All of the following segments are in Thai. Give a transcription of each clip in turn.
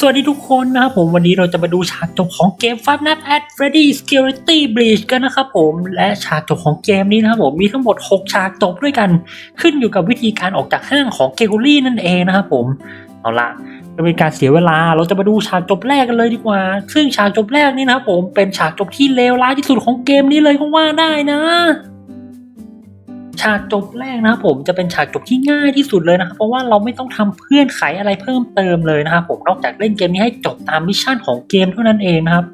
สวัสดีทุกคนนะครับผมวันนี้เราจะมาดูฉากจบของเกม Five Nights at Freddy's Security Breach กันนะครับผมและฉากจบของเกมนี้นะครับผมมีทั้งหมด 6 ฉากจบด้วยกัน ขึ้นอยู่กับวิธีการออกจากห้างของเกโกลี่นั่นเองนะครับผมเอาละไม่เป็นการเสียเวลาเราจะมาดูฉากจบแรกกันเลยดีกว่า ซึ่งฉากจบแรกนี่นะครับผมเป็นฉากจบที่เลวร้ายที่สุดของเกมนี้เลยก็ว่าได้นะ ฉากจบแรกนะครับผมจะเป็นฉากจบที่ง่ายที่สุดเลยนะครับเพราะว่าเราไม่ต้องทำเพื่อนไขอะไรเพิ่มเติมเลยนะครับผมนอกจากเล่นเกมนี้ให้จบตามมิชชั่นของเกมเท่านั้นเองนะครับ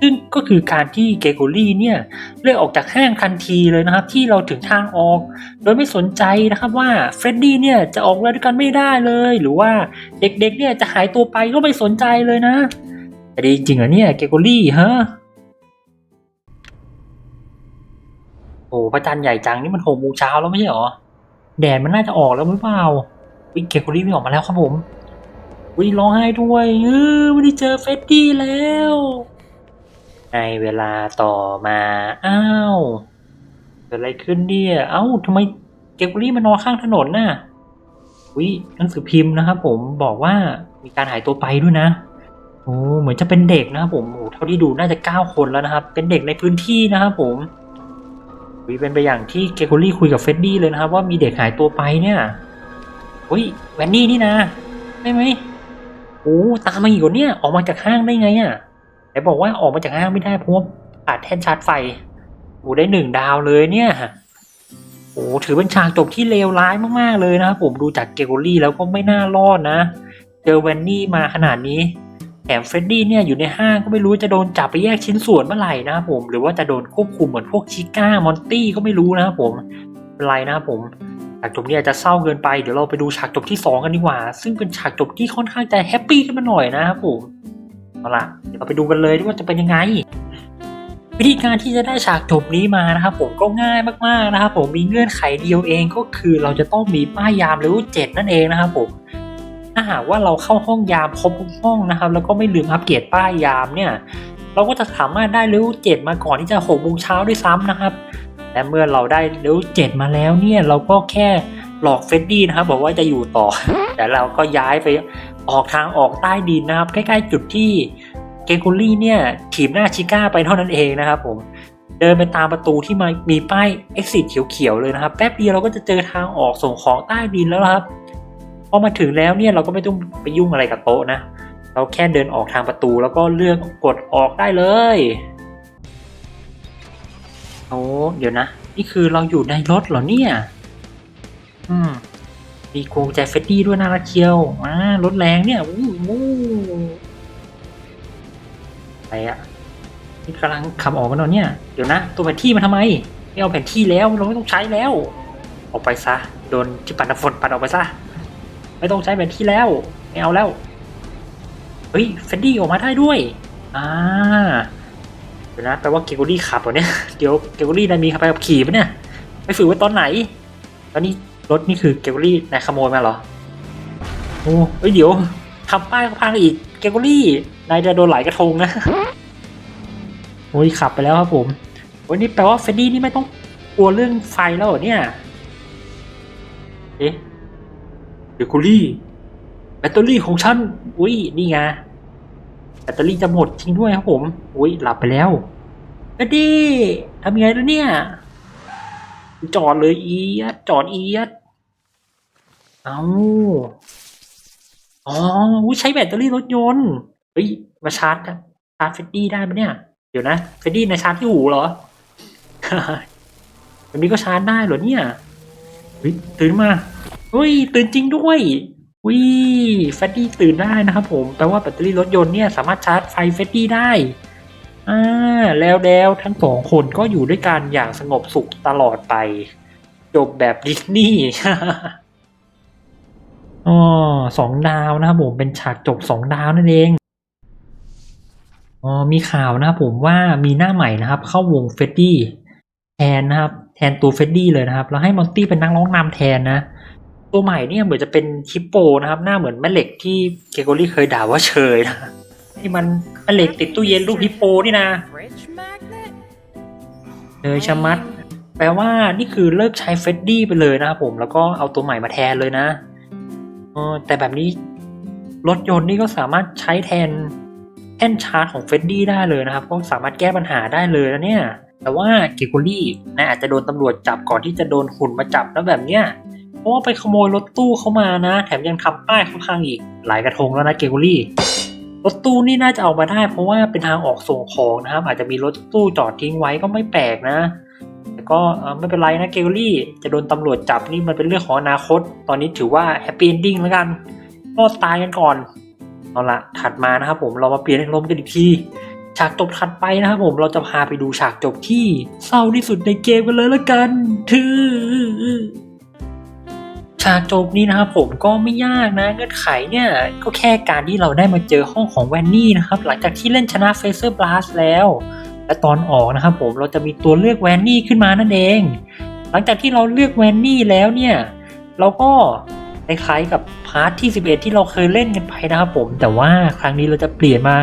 ซึ่งก็คือการที่เกโกลี่เนี่ยเลือกออกจากห้างทันทีเลยนะครับ ที่เราถึงทางออก โดยไม่สนใจนะครับว่าเฟรดดี้เนี่ยจะออกมาด้วยกันไม่ได้เลย หรือว่าเด็กๆเนี่ยจะหายตัวไปก็ไม่สนใจเลยนะแต่จริงๆเหรอเนี่ยเกโกลี่ฮะ โอ้พระจันทร์ใหญ่จังนี่มันหกโมงเช้าแล้วไม่ใช่หรอ แดดมันน่าจะออกแล้วหรือเปล่าวิเกโกรี่ไม่ออกมาแล้วครับผมวิร้องไห้ด้วยเออไม่ได้เจอเฟดดี้แล้ว ในเวลาต่อมา อ้าวเกิดอะไรขึ้นเนี่ยเอ้าทำไมเกโกรี่มานอนข้างถนนน่ะวิหนังสือพิมพ์นะครับผมบอกว่ามีการหายตัวไปด้วยนะโอ้เหมือนจะเป็นเด็กนะครับผมโอ้เท่าที่ดูน่าจะเก้าคนแล้วนะครับ เป็นเด็กในพื้นที่นะครับผม วิเป็นไปอย่างที่เกโกลี่คุยกับเฟดดี้เลยนะครับ ว่ามีเด็กหายตัวไปเนี่ยอุ้ยแวนนี่นี่นะได้ไหมโอ้ตามมาอีกคนเนี่ยออกมาจากห้างได้ไงอะไหนบอกว่าออกมาจากห้างไม่ได้เพราะว่าขาดแท่นชาร์จไฟโอ้ได้หนึ่งดาวเลยเนี่ยโอ้ถือเป็นฉากจบที่เลวร้ายมากๆเลยนะครับผมดูจากเกโกลี่แล้วก็ไม่น่ารอดนะ เจอแวนนี่มาขนาดนี้ แถมเฟรดดี้เนี่ยอยู่ในห้างก็ไม่รู้จะโดนจับไปแยกชิ้นส่วนเมื่อไหร่นะครับผม หรือว่าจะโดนควบคุมเหมือนพวกชิก้ามอนตี้ก็ไม่รู้นะครับผมไม่เป็นไรนะครับผมฉากจบเนี่ยจะเศร้าเกินไปเดี๋ยวเราไปดูฉากจบที่สองกันดีกว่า ซึ่งเป็นฉากจบที่ค่อนข้างจะแฮปปี้ขึ้นมาหน่อยนะครับผมเอาล่ะเดี๋ยวเราไปดูกันเลยว่าจะเป็นยังไง วิธีการที่จะได้ฉากจบนี้มานะครับผมก็ง่ายมากๆนะครับผมมีเงื่อนไขเดียวเองก็คือเราจะต้องมีป้ายยามเลเวลเจ็ดนั่นเองนะครับผม ถ้าหากว่าเราเข้าห้องยามครบทุกห้องนะครับ แล้วก็ไม่ลืมอัปเกรดป้ายยามเนี่ย เราก็จะสามารถได้เลเวลเจ็ดมาก่อนที่จะหกโมงเช้าด้วยซ้ำนะครับและเมื่อเราได้เลเวลเจ็ดมาแล้วเนี่ยเราก็แค่หลอกเฟดดี้นะครับบอกว่าจะอยู่ต่อ แต่เราก็ย้ายไปออกทางออกใต้ดินนะครับ ใกล้ๆจุดที่เกโกลี่เนี่ยถีบหน้าชิก้าไปเท่านั้นเองนะครับผมเดินไปตามประตูที่มามีป้าย exit เขียวๆเลยนะครับ แป๊บเดียวเราก็จะเจอทางออกส่งของใต้ดินแล้วครับ พอมาถึงแล้วเนี่ยเราก็ไม่ต้องไปยุ่งอะไรกับโต๊ะนะ เราแค่เดินออกทางประตูแล้วก็เลือกกดออกได้เลยโอ้เดี๋ยวนะ นี่คือเราอยู่ในรถเหรอเนี่ย อืม มีกรงใจเฟดดี้ด้วยน่ารักเชียวอ่ารถแรงเนี่ยวู้วู้อะไรอะนี่กำลังขับออกมาแล้วเนี่ย เดี๋ยวนะ ตัวแผนที่มาทำไม ไม่เอาแผนที่แล้ว เราไม่ต้องใช้แล้ว ออกไปซะ โดนที่ปัดน้ำฝนปัดออกไปซะ ไม่ต้องใช้แผนที่แล้วไม่เอาแล้ว เฮ้ยเฟนดี้ออกมาได้ด้วย อ่าเดี๋ยวนะแปลว่าเกโกลี่ขับเหรอเนี่ยเดี๋ยวเกโกลี่นายมีไปขับขี่ปะเนี่ยไปฝึกไว้ตอนไหนตอนนี้รถนี่คือเกโกลี่นายขโมยมาเหรอโอ้เฮ้ยเดี๋ยวทำป้ายก็พังอีกเกโกลี่นายจะโดนหลายกระทงนะโอ้ยขับไปแล้วครับผมโอ้ยนี่แปลว่าเฟนดี้นี่ไม่ต้องกลัวเรื่องไฟแล้วเหรอเนี่ยเอ๊ะ เดยวกูลี่แบตเตอรี่ของฉัน อุ้ยนี่ไงแบตเตอรี่จะหมดจริงด้วยครับผม อุ้ยหลับไปแล้วแบดดี้ทำยังไงแล้วเนี่ย จอดเลยเอียดจอดเอียดเอาอ๋อใช้แบตเตอรี่รถยนต์ เฮ้ย มาชาร์จนะชาร์จเฟดดี้ได้ปะเนี่ย เดี๋ยวนะ เฟดดี้ในชาร์จที่หูเหรอแบบนี้ก็ชาร์จได้เหรอเนี่ย เฮ้ยตื่นมาเฮ้ยตื่นจริงด้วยวิแฟตตี้ตื่นได้นะครับผมแปลว่าแบตเตอรี่รถยนต์เนี่ยสามารถชาร์จไฟแฟตตี้ได้อ่าแล้วแล้วทั้งสองคนก็อยู่ด้วยกันอย่างสงบสุขตลอดไป จบแบบดิสนีย์อ๋อสองดาวนะครับผมเป็นฉากจบสองดาวนั่นเองอ๋อมีข่าวนะครับผมว่ามีหน้าใหม่นะครับ เข้าวงเฟดดี้แทนนะครับ แทนตัวเฟดดี้เลยนะครับ แล้วให้มอนตี้เป็นนักร้องนำแทนนะ ตัวใหม่เนี่ยเหมือนจะเป็นฮิปโปนะครับ หน้าเหมือนแม่เหล็กที่เกโกลี่เคยด่าว่าเชยนะนี่มันแม่เหล็กติดตู้เย็นรูปฮิปโปนี่นะเชยชะมัด แปลว่านี่คือเลิกใช้เฟดดี้ไปเลยนะครับผมแล้วก็เอาตัวใหม่มาแทนเลยนะออแต่แบบนี้รถยนต์นี่ก็สามารถใช้แทนแท่นชาร์จของเฟดดี้ได้เลยนะครับก็สามารถแก้ปัญหาได้เลยนะเนี่ย แต่ว่าเกโกลี่นาอาจจะโดนตำรวจจับก่อนที่จะโดนหุ่นมาจับแล้วแบบเนี้ยเพราะว่าไปขโมยรถตู้เขามานะ แถมยังทำป้ายข้างอีกหลายกระทงแล้วนะเกโกลี่รถตู้นี่น่าจะเอามาได้ เพราะว่าเป็นทางออกส่งของนะครับ อาจจะมีรถตู้จอดทิ้งไว้ก็ไม่แปลกนะ แต่ก็ไม่เป็นไรนะเกลลี่จะโดนตำรวจจับนี่มันเป็นเรื่องของอนาคต ตอนนี้ถือว่าแฮปปี้เอนดิ้งแล้วกันรอดตายกันก่อนเอาละถัดมานะครับผมเรามาเปลี่ยนอารมณ์กันอีกที ฉากจบถัดไปนะครับผมเราจะพาไปดูฉากจบที่เศร้าที่สุดในเกมกันเลยละกันถือฉากจบนี้นะครับผมก็ไม่ยากนะเงื่อนไขเนี่ยก็แค่การที่เราได้มาเจอห้องของแวนนี่นะครับหลังจากที่เล่นชนะเฟเซอร์บลัสแล้ว และตอนออกนะครับผมเราจะมีตัวเลือกแวนนี่ขึ้นมานั่นเอง หลังจากที่เราเลือกแวนนี่แล้วเนี่ยเราก็คล้ายๆกับพาร์ทที่ 11 ที่เราเคยเล่นกันไปนะครับผมแต่ว่าครั้งนี้เราจะเปลี่ยนมา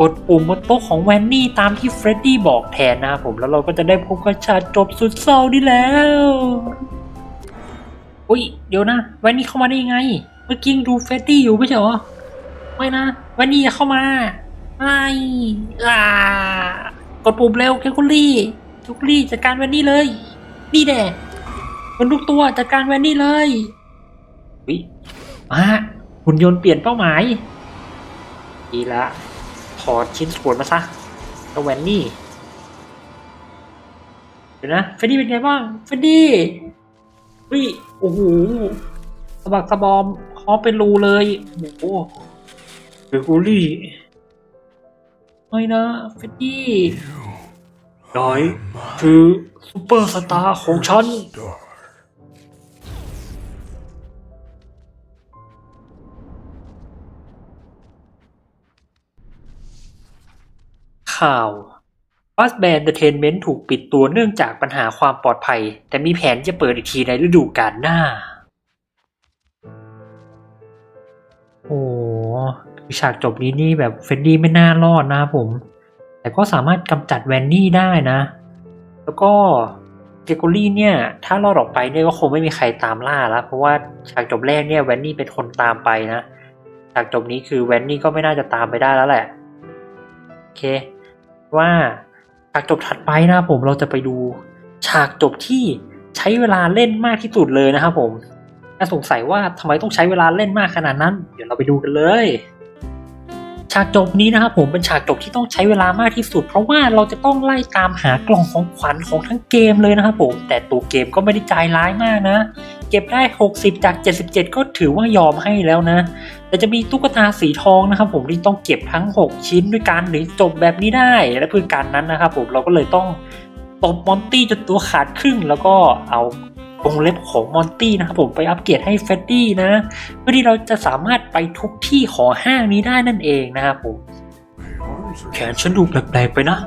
กดปุ่มบนโต๊ะของแวนนี่ตามที่เฟรดดี้บอกแทนนะครับผมแล้วเราก็จะได้พบกับฉากจบสุดเศร้านี่แล้วอุ้ยเดี๋ยวนะแวนนี่เข้ามาได้ยังไง เมื่อกี้ดูเฟรดดี้อยู่ไม่ใช่เหรอไม่นะแวนนี่อย่าเข้ามาไม่อ่ากดปุ่มเร็วแคคุลี่แคคุลี่จัดการแวนนี่เลย นี่แน่คนทุกตัวจัดการแวนนี่เลยวิมาหุ่นยนต์เปลี่ยนเป้าหมายดีละ ถอดชิ้นส่วนมาซะเจ้าแวนนี่เดี๋ยวนะเฟรดดี้เป็นไงบ้างเฟรดดี้เฮ้ยโอ้โหสะบักสะบอมคอเป็นรูเลยโอ้โหเบกูลี่ไม่นะเฟดดี้นายคือซูเปอร์สตาร์ของฉัน ข่าวบัสแบนเดอร์เทนเมนต์ถูกปิดตัวเนื่องจากปัญหาความปลอดภัย แต่มีแผนจะเปิดอีกทีในฤดูกาลหน้า โอ้คือฉากจบนี้นี่แบบเฟรดดี้ไม่น่ารอดนะครับผม แต่ก็สามารถกำจัดแวนนี่ได้นะ แล้วก็เกโกลี่เนี่ย ถ้ารอดออกไปเนี่ยก็คงไม่มีใครตามล่าแล้ว เพราะว่าฉากจบแรกเนี่ยแวนนี่เป็นคนตามไปนะ ฉากจบนี้คือแวนนี่ก็ไม่น่าจะตามไปได้แล้วแหละ โอเค ว่าฉากจบถัดไปนะครับผมเราจะไปดูฉากจบที่ใช้เวลาเล่นมากที่สุดเลยนะครับผมถ้าสงสัยว่าทำไมต้องใช้เวลาเล่นมากขนาดนั้น เดี๋ยวเราไปดูกันเลย ฉากจบนี้นะครับผมเป็นฉากจบที่ต้องใช้เวลามากที่สุด เพราะว่าเราจะต้องไล่ตามหากล่องของขวัญของทั้งเกมเลยนะครับผมแต่ตัวเกมก็ไม่ได้ใจร้ายมากนะ เก็บได้ 60 จาก 77 ก็ถือว่ายอมให้แล้วนะ แต่จะมีตุ๊กตาสีทองนะครับผมที่ต้องเก็บทั้ง 6 ชิ้นด้วยกันหรือจบแบบนี้ได้และเพื่อการนั้นนะครับผมเราก็เลยต้องตบมอนตี้จนตัวขาดครึ่งแล้วก็เอา วงเล็บของมอนตี้นะครับผมไปอัปเกรดให้เฟดดี้นะ เพื่อที่เราจะสามารถไปทุกที่ของห้างนี้ได้นั่นเองนะครับผมแขนฉันดูแปลกๆไปนะ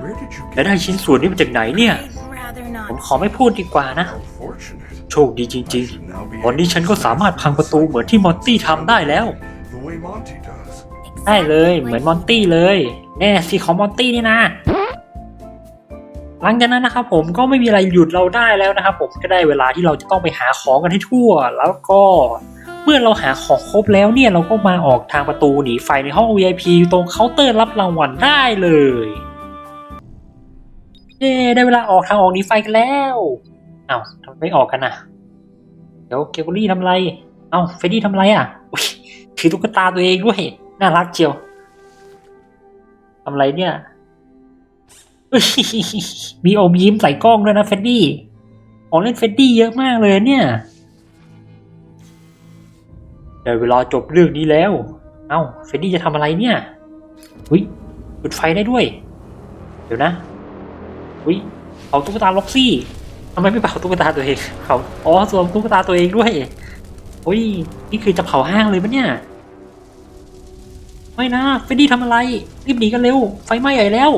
และได้ชิ้นส่วนนี้มาจากไหนเนี่ย ผมขอไม่พูดดีกว่านะ โชคดีจริงๆ วันนี้ฉันก็สามารถพังประตูเหมือนที่มอนตี้ทำได้แล้ว ได้เลย เหมือนมอนตี้เลย แน่สิของมอนตี้นี่นะ หลังจากนั้นนะครับผมก็ไม่มีอะไรหยุดเราได้แล้วนะครับผมก็ได้เวลาที่เราจะต้องไปหาของกันให้ทั่ว แล้วก็เมื่อเราหาของครบแล้วเนี่ยเราก็มาออกทางประตูหนีไฟในห้อง VIP ตรงเคาน์เตอร์รับรางวัลได้เลยเย้ได้เวลาออกทางออกหนีไฟกันแล้วเอ้าทำไมไม่ออกกันน่ะเดี๋ยวเกลลี่ทำไร เอ้าเฟดดี้ทำไรอะถือตุ๊กตาตัวเองด้วย น่ารักเจียวทำไรเนี่ย มีอมยิ้มใส่กล้องด้วยนะเฟดดี้ของเล่นเฟดดี้เยอะมากเลยเนี่ยได้เวลาจบเรื่องนี้แล้ว เอ้าเฟดดี้จะทำอะไรเนี่ยอุ้ยจุดไฟได้ด้วย เดี๋ยวนะอุ้ยเอาตุ๊กตาล็อกซี่ทำไมไม่เผาตุ๊กตาตัวเองเผาอ๋อสวมตุ๊กตาตัวเองด้วยอุ้ยนี่คือจะเผาห้างเลยปะเนี่ยไม่นะเฟดดี้ทำอะไรรีบหนีกันเร็วไฟไหม้ใหญ่แล้ว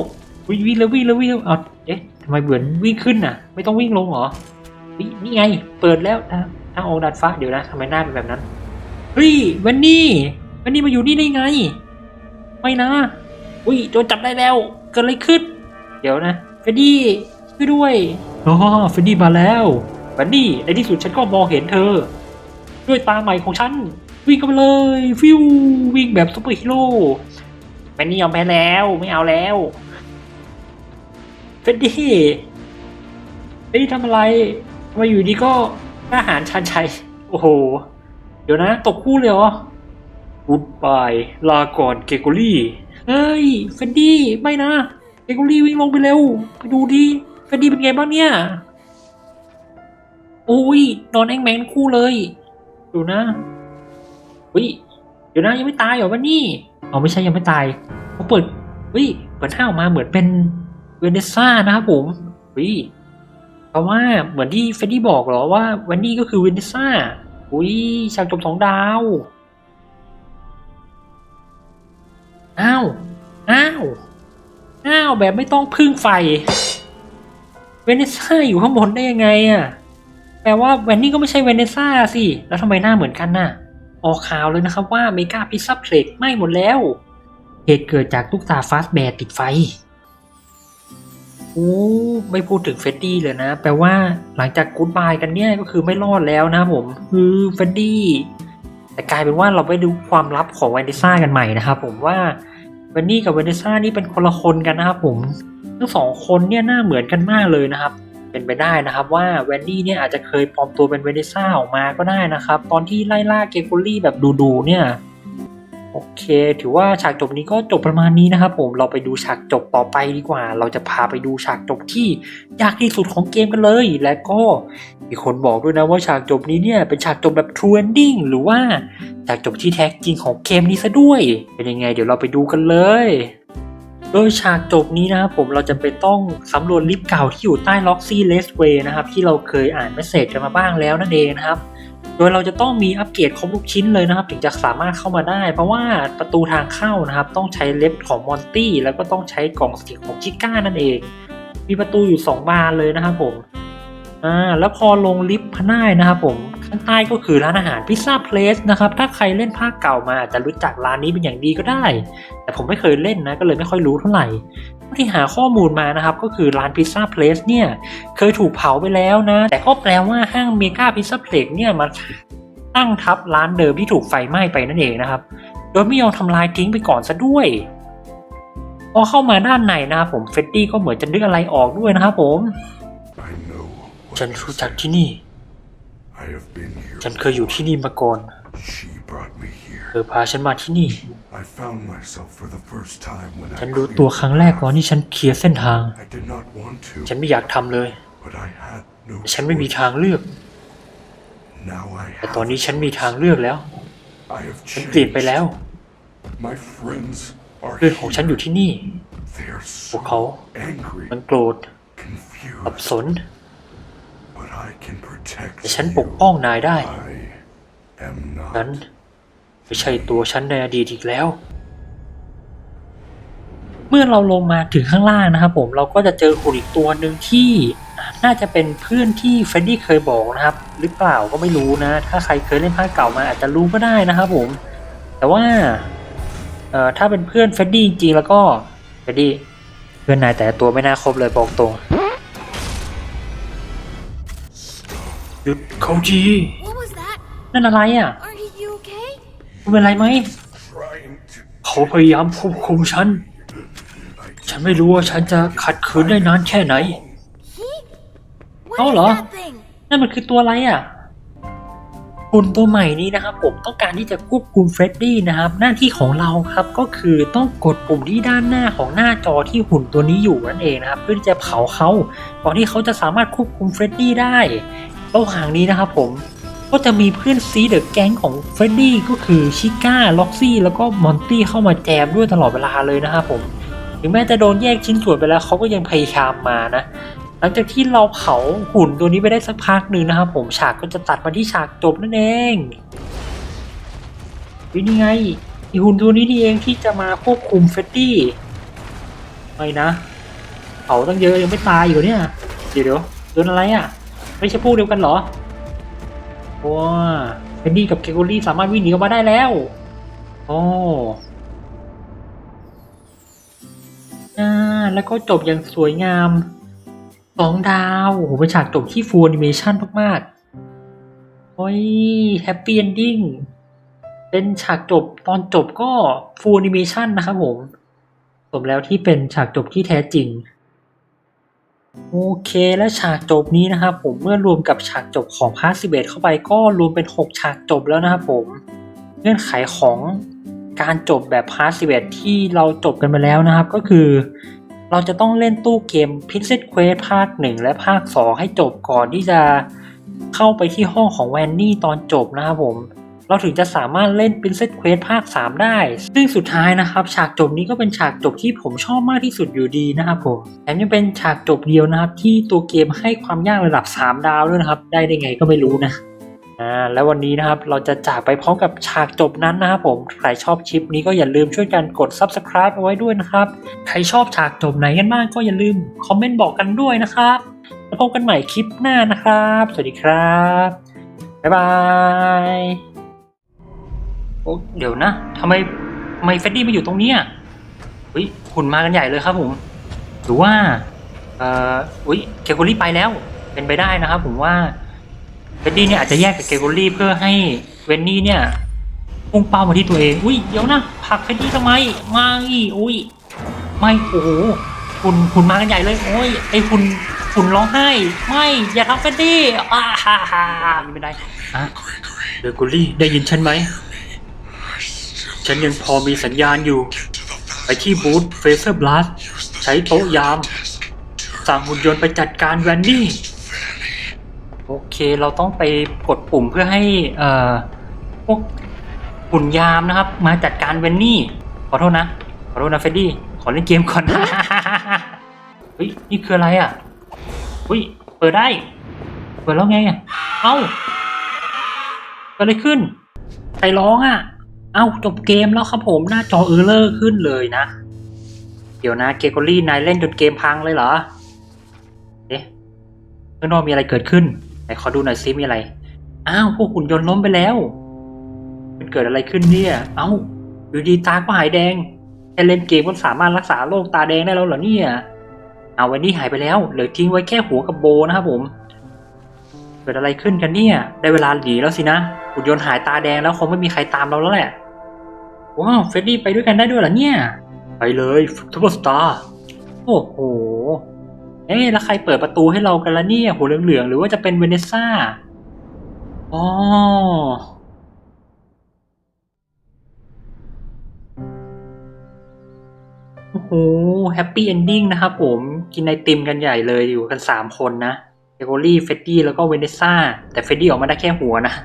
วิ่งวิ่งเร็ววิ่งเร็ววิ่งเร็วเอาเอ๊ะทำไมเหมือนวิ่งขึ้นน่ะ ไม่ต้องวิ่งลงเหรอเฮ้ยนี่ไง เปิดแล้วทางทางออกดาดฟ้าเดี๋ยวนะทำไมหน้าเป็นแบบนั้นเฮ้ยแวันนี่แวันนี่มาอยู่นี่ได้ไง ไม่นะอุ้ยโดนจับได้แล้วเกิดอะไรขึ้น เดี๋ยวนะเฟรดดี้ช่วยด้วยอ๋อเฟรดดี้มาแล้วแวันนี่ในที่สุดฉันก็มองเห็นเธอ ด้วยตาใหม่ของฉันวิ่งกันไปเลยฟิววิ่งแบบซุปเปอร์ฮีโร่แมนนี่ยอมแพ้แล้วไม่เอาแล้วเฟดดี้เฟดดี้ทำอะไรทำไมาอยู่ดีก็กล้าหารชันชัย โอ้โห เดี๋ยวนะ ตกคู่เลยเหรอกูดบาย ลาก่อนเกโกลี่ เฮ้ย เฟดดี้ ไม่นะ เกโกลี่วิ่งลงไปเร็ว ไปดูดิ เฟดดี้เป็นไงบ้างเนี่ย โอ้ย นอนแองแมงคู่เลย ดูนะวิเดี๋ยวนะยังไม่ตายเหรอวะนี่อ๋อไม่ใช่ยังไม่ตายเขาเปิดวิเปิดห้าออกมาเหมือนเป็น เวเนซ่านะครับผมวิเพราะว่าเหมือนที่เฟดดี้บอกเหรอว่าวันนี้ก็คือเวเนซ่าอุ้ยฉากจบสองดาว อ้าว อ้าว อ้าว แบบไม่ต้องพึ่งไฟ เวเนซ่าอยู่ข้างบนได้ยังไงอะแปลว่าแวนนี่ก็ไม่ใช่เวเนซ่าสิ แล้วทำไมหน้าเหมือนกันน่ะ ออกข่าวเลยนะครับว่าเมกาพิซซ่าเพลกไหม้หมดแล้ว เหตุเกิดจากตุ๊กตาฟาสแบร์ติดไฟ ไม่พูดถึงเฟดดี้เลยนะ แปลว่าหลังจากกูดบายกันเนี่ยก็คือไม่รอดแล้วนะผมคือเฟดดี้แต่กลายเป็นว่าเราไปดูความลับของเวเนซ่ากันใหม่นะครับผมว่าเวนนี่กับเวเนซ่านี่เป็นคนละคนกันนะครับผมทั้งสองคนเนี่ยหน้าเหมือนกันมากเลยนะครับ เป็นไปได้นะครับว่าแวนดี้เนี่ยอาจจะเคยปลอมตัวเป็นเวเนซ่าออกมาก็ได้นะครับ ตอนที่ไล่ล่าเกโกลี่แบบดูๆเนี่ย โอเค ถือว่าฉากจบนี้ก็จบประมาณนี้นะครับผมเราไปดูฉากจบต่อไปดีกว่า เราจะพาไปดูฉากจบที่ยากที่สุดของเกมกันเลย และก็มีคนบอกด้วยนะว่าฉากจบนี้เนี่ยเป็นฉากจบแบบ true ending หรือว่าฉากจบที่แท้จริงของเกมนี้ซะด้วย เป็นยังไง เดี๋ยวเราไปดูกันเลย โดยฉากจบนี้นะครับผมเราจะเป็นต้องสำรวจลิฟต์เก่าที่อยู่ใต้ล็อกซี่เลสเวย์นะครับที่เราเคยอ่านเมสเซจกันมาบ้างแล้วนั่นเองนะครับ โดยเราจะต้องมีอัปเกรดครบทุกชิ้นเลยนะครับ ถึงจะสามารถเข้ามาได้ เพราะว่าประตูทางเข้านะครับ ต้องใช้เล็บของมอนตี้แล้วก็ต้องใช้กล่องเสียงของชิก้านั่นเอง มีประตูอยู่ 2 บานเลยนะครับผมอ่าแล้วพอลงลิฟต์พน่ายนะครับผม ข้างใต้ก็คือร้านอาหารพิซซ่าเพลสนะครับ ถ้าใครเล่นภาคเก่ามาอาจจะรู้จักร้านนี้เป็นอย่างดีก็ได้ แต่ผมไม่เคยเล่นนะก็เลยไม่ค่อยรู้เท่าไหร่เท่าที่หาข้อมูลมานะครับก็คือร้านพิซซ่าเพลสเนี่ยเคยถูกเผาไปแล้วนะ แต่ก็แปลว่าห้างเมกาพิซซ่าเพลสเนี่ยมาตั้งทับร้านเดิมที่ถูกไฟไหม้ไปนั่นเองนะครับ โดยไม่ยอมทำลายทิ้งไปก่อนซะด้วยพอเข้ามาด้านในนะครับผมเฟดดี้ก็เหมือนจะนึกอะไรออกด้วยนะครับผม I know. what ฉัน is รู้จักที่นี่ ฉันเคยอยู่ที่นี่มาก่อน She brought me เธ here. อพาฉันมาที่นี่ I found myself for the first time when ฉัน I รู้ cleared ตัวครั้งแรกตอนที่ฉันเคลียร์เส้นทาง I did not want to, ฉันไม่อยากทำเลย but I had no แต่ฉันไม่มี choice. ทางเลือก Now I แต่ have ตอนนี้ a ฉันมี choice. ทางเลือกแล้ว I have ฉันเปลี่ยนไป changed. แล้ว My friends are เพื่อนของฉันอยู่ here. ที่นี่ They are พวก so เขา angry, มันโกรธสับ confused, สน แต่ฉันปกป้องนายได้นั้นไม่ใช่ตัวฉันในอดีตอีกแล้ว เมื่อเราลงมาถึงข้างล่างนะครับผมเราก็จะเจอหุ่นอีกตัวหนึ่งที่น่าจะเป็นเพื่อนที่เฟรดดี้เคยบอกนะครับ หรือเปล่าก็ไม่รู้นะ ถ้าใครเคยเล่นภาคเก่ามาอาจจะรู้ก็ได้นะครับผม แต่ว่าเอ่อถ้าเป็นเพื่อนเฟรดดี้จริงแล้วก็เฟรดดี้เพื่อนนายแต่ตัวไม่น่าครบเลยบอกตรง หยุดเขาจี What was that? นั่นอะไรอะ Are you okay? คุณเป็นไรไหม trying to เขาพยายามควบคุมฉัน ฉันไม่รู้ว่าฉันจะขัดขืนได้นานแค่ไหน He? What Oh, is là? that thing? นั่นมันคือตัวอะไรอะหุ่นตัวใหม่นี้นะครับผมต้องการที่จะควบคุมเฟรดดี้นะครับ หน้าที่ของเราครับก็คือต้องกดปุ่มที่ด้านหน้าของหน้าจอที่หุ่นตัวนี้อยู่นั่นเองนะครับ เพื่อที่จะเผาเขาก่อนที่เขาจะสามารถควบคุมเฟรดดี้ได้ ระหว่างนี้นะครับผมก็จะมีเพื่อนซีเดอะแก๊งของเฟรดดี้ก็คือชิก้าล็อกซี่แล้วก็มอนตี้เข้ามาแจมด้วยตลอดเวลาเลยนะครับผม ถึงแม้จะโดนแยกชิ้นส่วนไปแล้วเขาก็ยังพยายามมานะ หลังจากที่เราเผาหุ่นตัวนี้ไปได้สักพักหนึ่งนะครับผมฉากก็จะตัดมาที่ฉากจบนั่นเองวินี่ไงไอหุ่นตัวนี้นี่เองที่จะมาควบคุมเฟรดดี้ไม่นะเผาตั้งเยอะยังไม่ตายอยู่เนี่ย เดี๋ยวเดี๋ยวโดนอะไรอะ ไม่ใช่พวกเดียวกันเหรอว้าเฟรดดี้กับเกโกลี่สามารถวิ่งหนีออกมาได้แล้ว โอ้อ่าแล้วก็จบอย่างสวยงามสองดาวโอ้โหเป็นฉากจบที่ฟูลแอนิเมชันมากๆโอ้ยแฮปปี้เอนดิ้งเป็นฉากจบตอนจบก็ฟูล l นิเมชันนะครับผม สมแล้วที่เป็นฉากจบที่แท้จริง โอเคและฉากจบนี้นะครับผมเมื่อรวมกับฉากจบของพาร์ทสิเข้าไปก็รวมเป็น 6 ฉากจบแล้วนะครับผมเงื่อนไขของการจบแบบพาร์ทสิที่เราจบกันไปแล้วนะครับ ก็คือ เราจะต้องเล่นตู้เกม p i x e l Quest ภาค 1 และภาค 2 ให้จบก่อนที่จะเข้าไปที่ห้องของแวนนี่ตอนจบนะครับผม เราถึงจะสามารถเล่น Princess Quest ภาค 3 ได้ ซึ่งสุดท้ายนะครับ ฉากจบนี้ก็เป็นฉากจบที่ผมชอบมากที่สุดอยู่ดีนะครับผมแถมยังเป็นฉากจบเดียวนะครับ ที่ตัวเกมให้ความยากระดับ 3 ดาวด้วยนะครับ ได้ได้ไงก็ไม่รู้นะอ่าแล้ววันนี้นะครับเราจะจากไปพร้อมกับฉากจบนั้นนะครับผมใครชอบคลิปนี้ก็อย่าลืมช่วยกันกด Subscribe เอาไว้ด้วยนะครับ ใครชอบฉากจบไหนกันบ้างก็อย่าลืมคอมเมนต์บอกกันด้วยนะครับแล้วพบกันใหม่คลิปหน้านะครับ สวัสดีครับ บ๊ายบาย อ้เดี๋ยวนะทำไมทำไมเฟดดี้มาอยู่ตรงเนี้ยเฮ้ยหุ่นมากันใหญ่เลยครับผมหรือว่าเอ่ออุ้ยเกโกลี่ไปแล้ว เป็นไปได้นะครับผมว่าเฟดดี้เนี่ยอาจจะแยกกับเกโกลี่เพื่อให้เวนนี่เนี่ยพุ่งเป้ามาที่ตัวเองอุ้ยเดี๋ยวนะผักเฟดดี้ทำไมมาอีอุ้ยไม่โอ้โหหุ่นหุ่นมากันใหญ่เลยโอ้ยไอหุ่นหุ่นร้องไห้ ไม่อย่าทำเฟดดี้อ่าฮ่าฮ่าฮ่าไม่ได้อะเดโกลี่ได้ยินฉันไหม ฉันยังพอมีสัญญาณอยู่ ไปที่บูธเฟเซอร์บลัสใช้โต๊ะยาม สั่งหุ่นยนต์ไปจัดการแวนนี่ โอเคเราต้องไปกดปุ่มเพื่อให้เอ่อพวกหุ่นยามนะครับ มาจัดการแวนนี่ ขอโทษนะ ขอโทษนะเฟดดี้ ขอเล่นเกมก่อนเฮ้ยนี่คืออะไรอะเฮ้ยเปิดได้ เปิดแล้วไงอะเอ้าเกิดอะไรขึ้นใครร้องอะ เอ้าจบเกมแล้วครับผมหน้าจอเออร์เลอร์ขึ้นเลยนะ เดี๋ยวนะเกโกลี่นายเล่นจนเกมพังเลยเหรอ เอ๊ะข้างนอกมีอะไรเกิดขึ้นไหนขอดูหน่อยซิมีอะไรอ้าวพวกหุ่นยนต์ล้มไปแล้ว มันเกิดอะไรขึ้นเนี่ย เอ้าอยู่ดีตาก็หายแดงแค่เล่นเกมก็สามารถรักษาโรคตาแดงได้แล้วเหรอเนี่ยเอาวันนี้หายไปแล้วเหลือทิ้งไว้แค่หัวกับโบนะครับผม เกิดอะไรขึ้นกันเนี่ย ได้เวลาหนีแล้วสินะ หุ่นยนต์หายตาแดงแล้วคงไม่มีใครตามเราแล้วแหละว้าวเฟรดดี้ไปด้วยกันได้ด้วยเหรอเนี่ย ไปเลยทูเปอร์สตาร์โอ้โหเอ๊ะแล้วใครเปิดประตูให้เรากันละเนี่ยหัวเหลืองๆหรือว่าจะเป็นเวเนสซ่าอ๋อโอ้โหแฮปปี้เอนดิ้งนะครับผมกินไอติมกันใหญ่เลยอยู่กันสามคนนะเอโกลี่เฟดดี้แล้วก็เวเนสซ่า แต่เฟดดี้ออกมาได้แค่หัวนะ